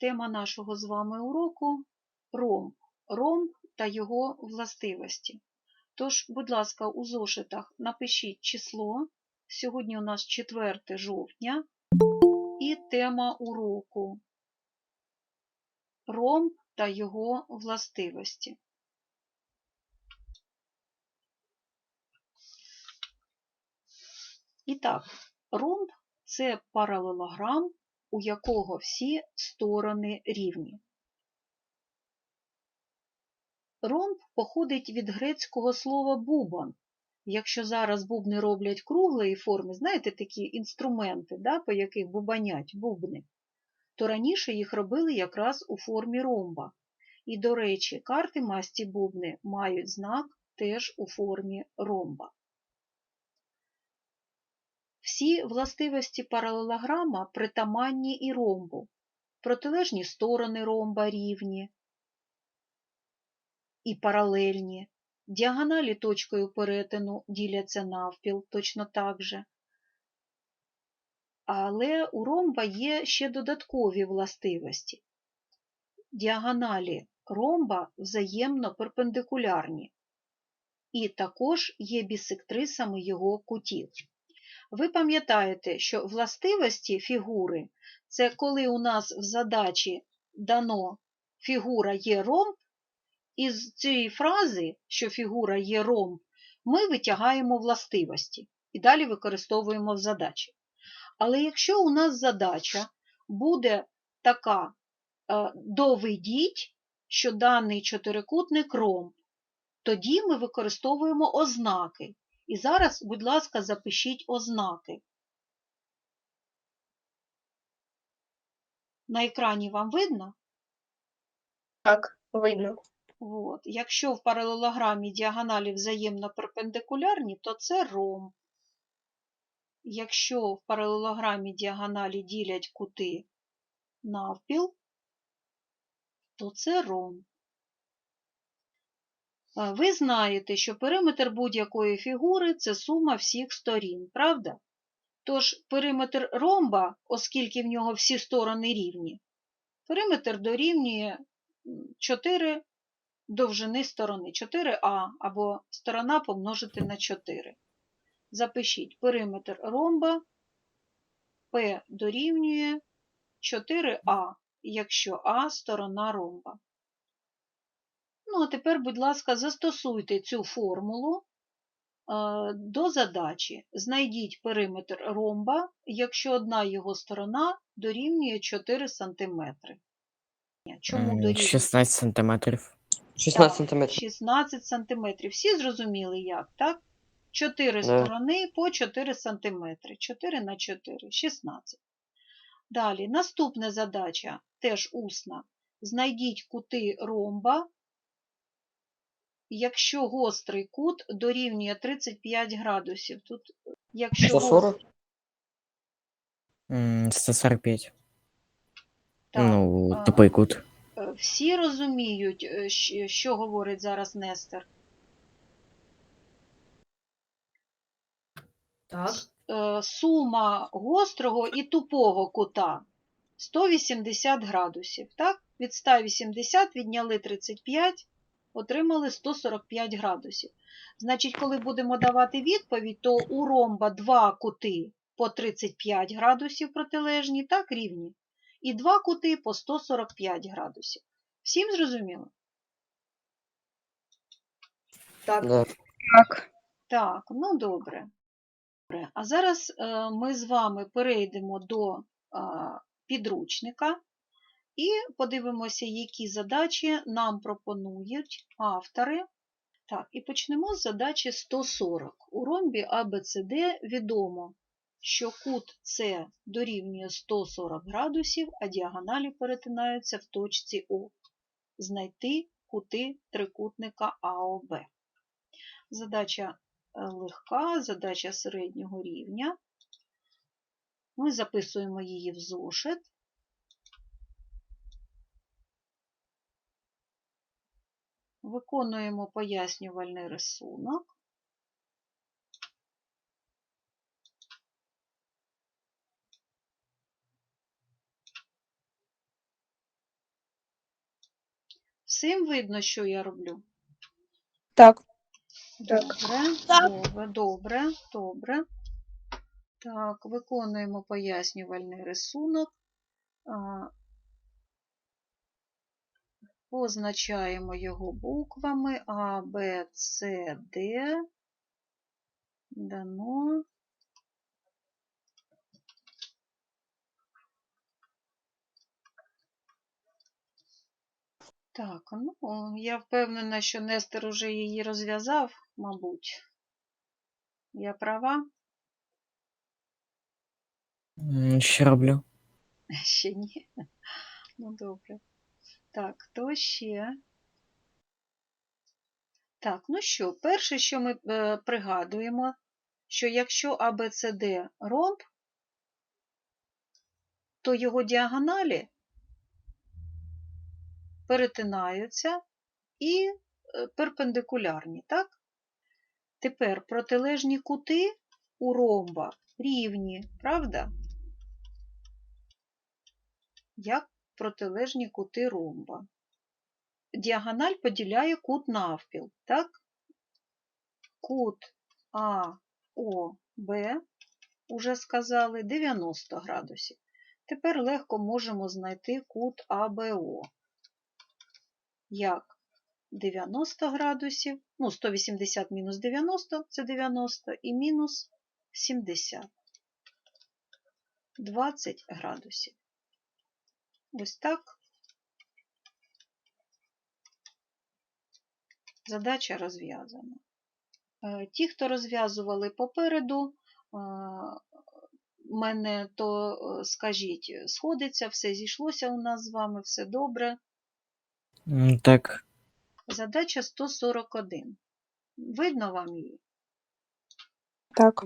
Тема нашого з вами уроку ромб. Ромб та його властивості. Тож, будь ласка, у зошитах напишіть число. Сьогодні у нас 4 жовтня і тема уроку ромб та його властивості. І так, ромб це паралелограм, у якого всі сторони рівні. Ромб походить від грецького слова бубон. Якщо зараз бубни роблять круглої форми, знаєте, такі інструменти, да, по яких бубанять бубни, то раніше їх робили якраз у формі ромба. І, до речі, карти масті бубни мають знак теж у формі ромба. Всі властивості паралелограма притаманні і ромбу. Протилежні сторони ромба рівні і паралельні. Діагоналі точкою перетину діляться навпіл точно так же. Але у ромба є ще додаткові властивості. Діагоналі ромба взаємно перпендикулярні, і також є бісектрисами його кутів. Ви пам'ятаєте, що властивості фігури це коли у нас в задачі дано фігура є ромб, із цієї фрази, що фігура є ромб, ми витягаємо властивості і далі використовуємо в задачі. Але якщо у нас задача буде така, доведіть, що даний чотирикутник ромб, тоді ми використовуємо ознаки. І зараз, будь ласка, запишіть ознаки. На екрані вам видно? Так, видно. От. Якщо в паралелограмі діагоналі взаємно перпендикулярні, то це ромб. Якщо в паралелограмі діагоналі ділять кути навпіл, то це ромб. Ви знаєте, що периметр будь-якої фігури це сума всіх сторін, правда? Тож периметр ромба, оскільки в нього всі сторони рівні, периметр дорівнює 4 довжини сторони, 4а або сторона помножити на 4. Запишіть периметр ромба P дорівнює 4а, якщо А сторона ромба. Ну, а тепер, будь ласка, застосуйте цю формулу до задачі. Знайдіть периметр ромба, якщо одна його сторона дорівнює 4 см. Чому дорівнює? 16 сантиметрів. 16 сантиметрів. 16 см. Всі зрозуміли як, так? 4 Да. сторони по 4 см. 4 на 4, 16. Далі, наступна задача, теж усна. Знайдіть кути ромба, якщо гострий кут дорівнює 35 градусів. Тут, якщо 140? М, 145. Так, Ну, а, тупий кут. е, всі розуміють, е, щ- що говорить зараз Нестер. Так. Е, сума гострого і тупого кута 180 градусів. Так? Від 180 відняли 35, отримали 145 градусів. Значить, коли будемо давати відповідь, то у ромба два кути по 35 градусів протилежні, так, рівні, і два кути по 145 градусів. Всім зрозуміло? Так. Да. Так, ну добре. Добре. А зараз е, ми з вами перейдемо до е, підручника і подивимося, які задачі нам пропонують автори. Так, і почнемо з задачі 140. У ромбі ABCD відомо, що кут С дорівнює 140 градусів, а діагоналі перетинаються в точці О. Знайти кути трикутника АОБ. Задача е, легка, задача середнього рівня. Ми записуємо її в зошит. Виконуємо пояснювальний рисунок. Всім видно, що я роблю? Так. Добре, Так. добре, добре, добре. Так, виконуємо пояснювальний рисунок. Позначаємо його буквами А, Б, С, Д. Дано. Так, ну, я впевнена, що Нестер уже її розв'язав, мабуть. Я права? Що роблю? Ще ні. Ну, добре. Так, хто ще? Так, ну що, перше, що ми е, пригадуємо, що якщо ABCD ромб, то його діагоналі перетинаються і е, перпендикулярні, так? Тепер протилежні кути у ромба рівні, правда? Як протилежні кути ромба. Діагональ поділяє кут навпіл, так? Кут АОБ, уже сказали, 90 градусів. Тепер легко можемо знайти кут АБО. Як 90 градусів, ну, 180 мінус 90 це 90, і мінус 70. 20 градусів. Ось так. Задача розв'язана. Е, Ті, хто розв'язували попереду, е, мене, то е, скажіть, сходиться, все зійшлося у нас з вами, все добре. Так. Задача 141. Видно вам її? Так.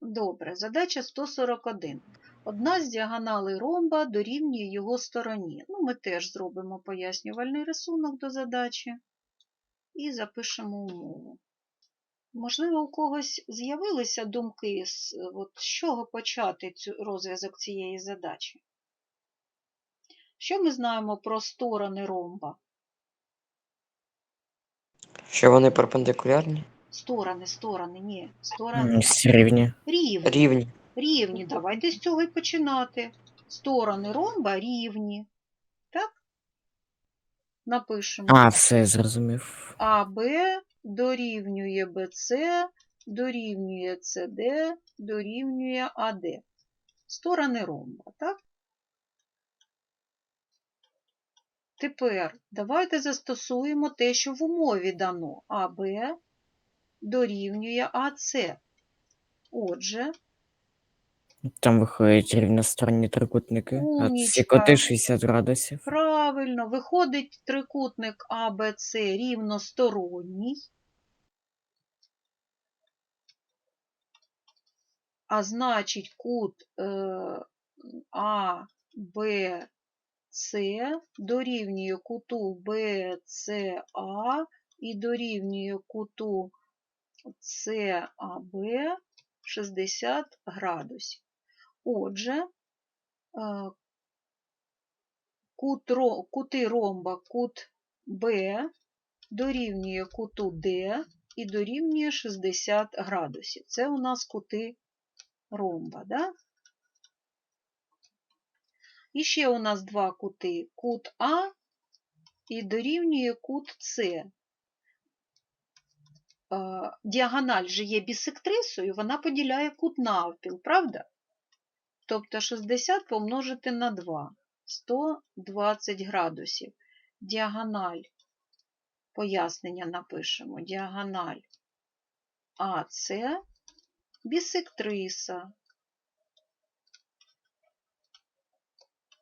Добре, задача 141. Одна з діагоналей ромба дорівнює його стороні. Ну, ми теж зробимо пояснювальний рисунок до задачі і запишемо умову. Можливо, у когось з'явилися думки, з, от, з чого почати цю, розв'язок цієї задачі? Що ми знаємо про сторони ромба? Що вони перпендикулярні? Сторони, сторони, ні, сторони рівні. рівні. Рівні. Рівні, давайте з цього і починати. Сторони ромба рівні. Так? Напишемо. А, все, зрозумів. АБ дорівнює БЦ, дорівнює СД, дорівнює АД. Сторони ромба, так? Тепер давайте застосуємо те, що в умові дано. АБ дорівнює АЦ. Отже, Там виходять рівносторонні трикутники. А ці Умнічка. коти 60 градусів. Правильно, виходить трикутник АБЦ рівносторонній. А значить, кут е, АБЦ дорівнює куту БЦА і дорівнює куту САБ 60 градусів. Отже, е, кути ромба, кут Б дорівнює куту Д і дорівнює 60 градусів. Це у нас кути ромба. Да? І ще у нас два кути. Кут А і дорівнює кут С. Е, Діагональ же є бісектрисою, вона поділяє кут навпіл, правда? Тобто 60 помножити на 2. 120 градусів. Діагональ, пояснення напишемо, діагональ АС, бісектриса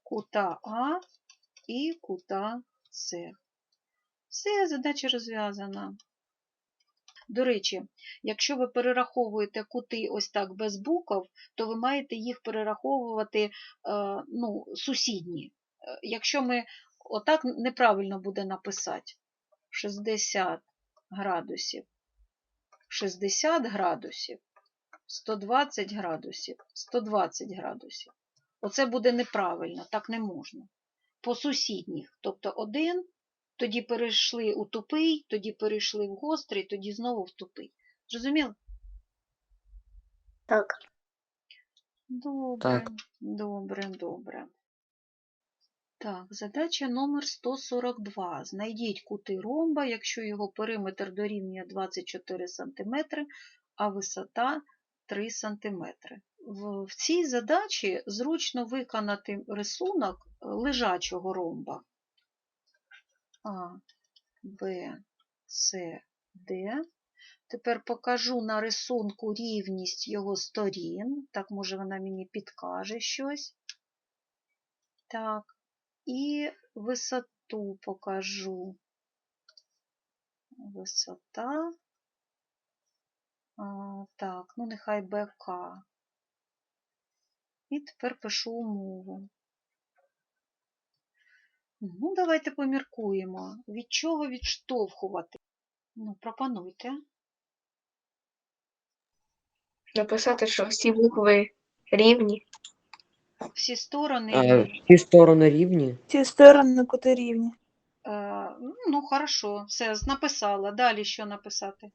кута А і кута С. Все, задача розв'язана. До речі, якщо ви перераховуєте кути ось так без букв, то ви маєте їх перераховувати е, ну, сусідні. Е, Якщо ми отак неправильно буде написати 60 градусів, 60 градусів, 120 градусів, 120 градусів. Оце буде неправильно, так не можна. По сусідніх, тобто 1, тоді перейшли у тупий, тоді перейшли в гострий, тоді знову в тупий. Зрозуміло? Так. Добре, Так. добре, добре. Так, задача номер 142. Знайдіть кути ромба, якщо його периметр дорівнює 24 см, а висота 3 см. В, в цій задачі зручно виконати рисунок лежачого ромба. А, Б, С, Д. Тепер покажу на рисунку рівність його сторін. Так, може, вона мені підкаже щось. Так, і висоту покажу. Висота. А, так, ну нехай БК. І тепер пишу умову. Ну, давайте поміркуємо. Від чого відштовхувати? Ну, пропонуйте. Написати, що всі букви рівні. Всі сторони. Е, Всі сторони рівні. Ці сторони кути рівні. Е, ну, хорошо, все, написала. Далі що написати?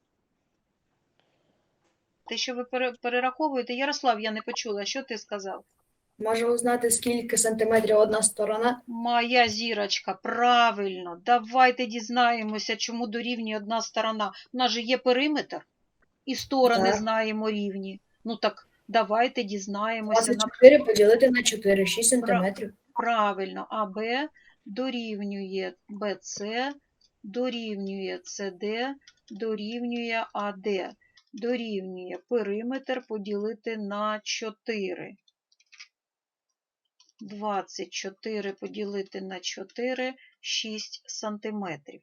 Те, що ви пере- перераховуєте, Ярослав, я не почула, що ти сказав? Можемо знати, скільки сантиметрів одна сторона. Моя зірочка, правильно. Давайте дізнаємося, чому дорівнює одна сторона. У нас же є периметр, і сторони Так. знаємо рівні. Ну так, давайте дізнаємося. на 24 поділити на 4, 6 сантиметрів. Правильно, АБ дорівнює БЦ, дорівнює СД, дорівнює АД, дорівнює периметр поділити на 4. 24 поділити на 4 – 6 сантиметрів.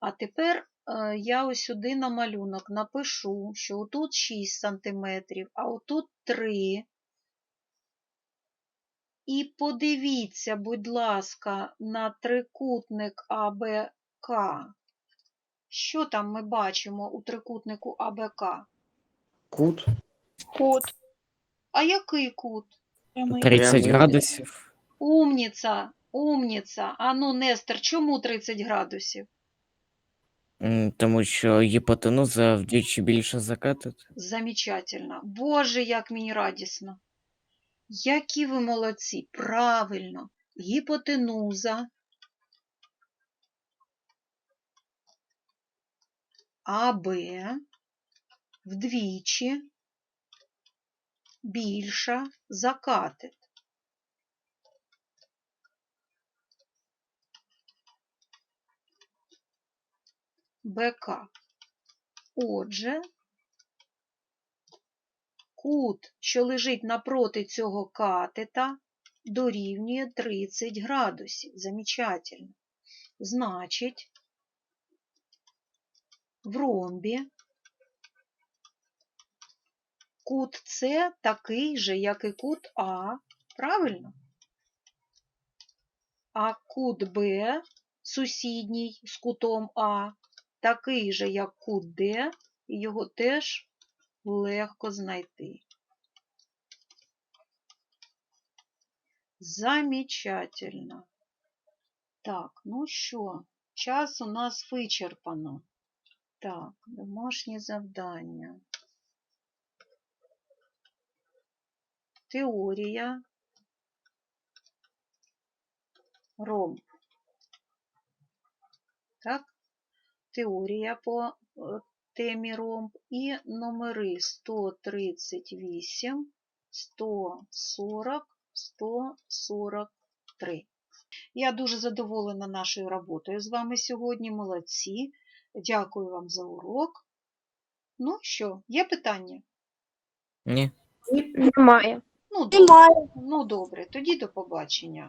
А тепер е, я ось сюди на малюнок напишу, що отут 6 сантиметрів, а отут 3 і подивіться, будь ласка, на трикутник АБК. Що там ми бачимо у трикутнику АБК? Кут. Кут. А який кут? Прямий. 30 градусів. Умніця, умніця. Ану, Нестер, чому 30 градусів? М, Тому що гіпотенуза вдвічі більше за катет. Замечательно. Боже, як мені радісно. Які ви молодці. Правильно. Гіпотенуза. АБ вдвічі більша за катет. БК. Отже, кут, що лежить напроти цього катета, дорівнює 30 градусів. Замечательно. Значить, в ромбі кут С такий же, як і кут А, правильно? А кут Б, сусідній з кутом А, такий же, як кут Д, і його теж легко знайти. Замечательно. Так, ну що, час у нас вичерпано. Так, домашнє завдання. Теорія. Ромб. Так, теорія по е, темі ромб і номери 138, 140, 143. Я дуже задоволена нашою роботою з вами сьогодні. Молодці. Дякую вам за урок. Ну що, є питання? Ні. Немає. Ну, добре. Ну, добре, тоді до побачення.